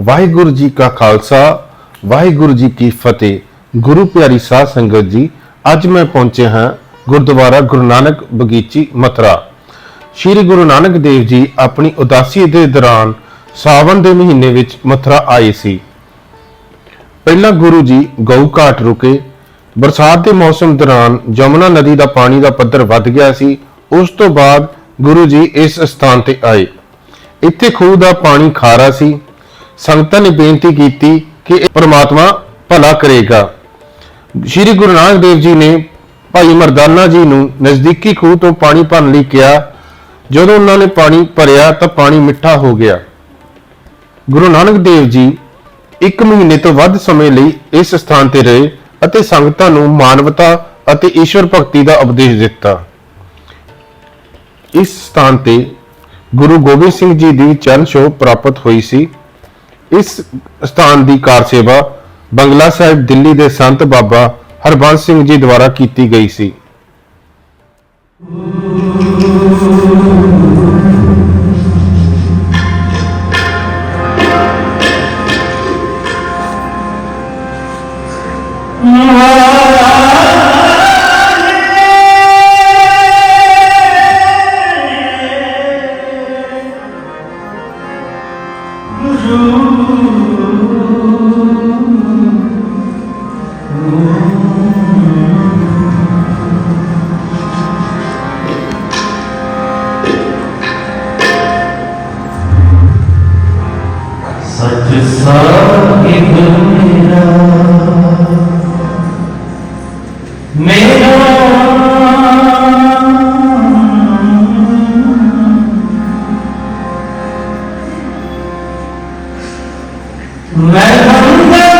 ਵਾਹਿਗੁਰੂ ਜੀ ਕਾ ਖਾਲਸਾ, ਵਾਹਿਗੁਰੂ ਜੀ ਕੀ ਫਤਿਹ। ਗੁਰੂ ਪਿਆਰੀ ਸਾਧ ਸੰਗਤ ਜੀ, ਅੱਜ ਮੈਂ ਪਹੁੰਚਿਆ ਹਾਂ ਗੁਰਦੁਆਰਾ ਗੁਰੂ ਨਾਨਕ ਬਗੀਚੀ ਮਥੁਰਾ। ਸ੍ਰੀ ਗੁਰੂ ਨਾਨਕ ਦੇਵ ਜੀ ਆਪਣੀ ਉਦਾਸੀ ਦੇ ਦੌਰਾਨ ਸਾਵਣ ਦੇ ਮਹੀਨੇ ਵਿੱਚ ਮਥੁਰਾ ਆਏ ਸੀ। ਪਹਿਲਾਂ ਗੁਰੂ ਜੀ ਗਊ ਘਾਟ ਰੁਕੇ। ਬਰਸਾਤ ਦੇ ਮੌਸਮ ਦੌਰਾਨ ਜਮਨਾ ਨਦੀ ਦਾ ਪਾਣੀ ਦਾ ਪੱਧਰ ਵੱਧ ਗਿਆ ਸੀ। ਉਸ ਤੋਂ ਬਾਅਦ ਗੁਰੂ ਜੀ ਇਸ ਸਥਾਨ ਤੇ ਆਏ। ਇੱਥੇ ਖੂਹ ਦਾ ਪਾਣੀ ਖਾਰਾ ਸੀ। ਸੰਗਤਾਂ ਨੇ ਬੇਨਤੀ ਕੀਤੀ ਕਿ ਇਹ ਪ੍ਰਮਾਤਮਾ ਭਲਾ ਕਰੇਗਾ। ਸ਼੍ਰੀ ਗੁਰੂ ਨਾਨਕ ਦੇਵ ਜੀ ਨੇ ਭਾਈ ਮਰਦਾਨਾ ਜੀ ਨੂੰ ਨਜ਼ਦੀਕੀ ਖੂਹ ਤੋਂ ਪਾਣੀ ਭਰਨ ਲਈ ਕਿਹਾ, ਜਦੋਂ ਉਹਨਾਂ ਨੇ ਪਾਣੀ ਭਰਿਆ ਤਾਂ ਪਾਣੀ ਮਿੱਠਾ ਹੋ ਗਿਆ। ਗੁਰੂ ਨਾਨਕ ਦੇਵ ਜੀ ਇੱਕ ਮਹੀਨੇ ਤੋਂ ਵੱਧ ਸਮੇਂ ਲਈ ਇਸ ਸਥਾਨ ਤੇ ਰਹੇ ਅਤੇ ਸੰਗਤਾਂ ਨੂੰ ਮਾਨਵਤਾ ਅਤੇ ਈਸ਼ਵਰ ਭਗਤੀ ਦਾ ਉਪਦੇਸ਼ ਦਿੱਤਾ। ਇਸ ਸਥਾਨ ਤੇ ਗੁਰੂ ਗੋਬਿੰਦ ਸਿੰਘ ਜੀ ਦੀ ਚਰਨ ਛੋਹ ਪ੍ਰਾਪਤ ਹੋਈ ਸੀ। ਇਸ ਸਥਾਨ ਦੀ ਕਾਰ ਸੇਵਾ ਬੰਗਲਾ ਸਾਹਿਬ ਦਿੱਲੀ ਦੇ ਸੰਤ ਬਾਬਾ ਹਰਬੰਸ ਸਿੰਘ ਜੀ ਦੁਆਰਾ ਕੀਤੀ ਗਈ ਸੀ। ਸਾਹਿਬ ਮੈਂ ਬੰਦਾ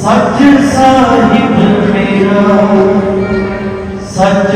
ਸੱਚ ਸਾਹਿਬ ਮੇਰਾ ਸੱਚ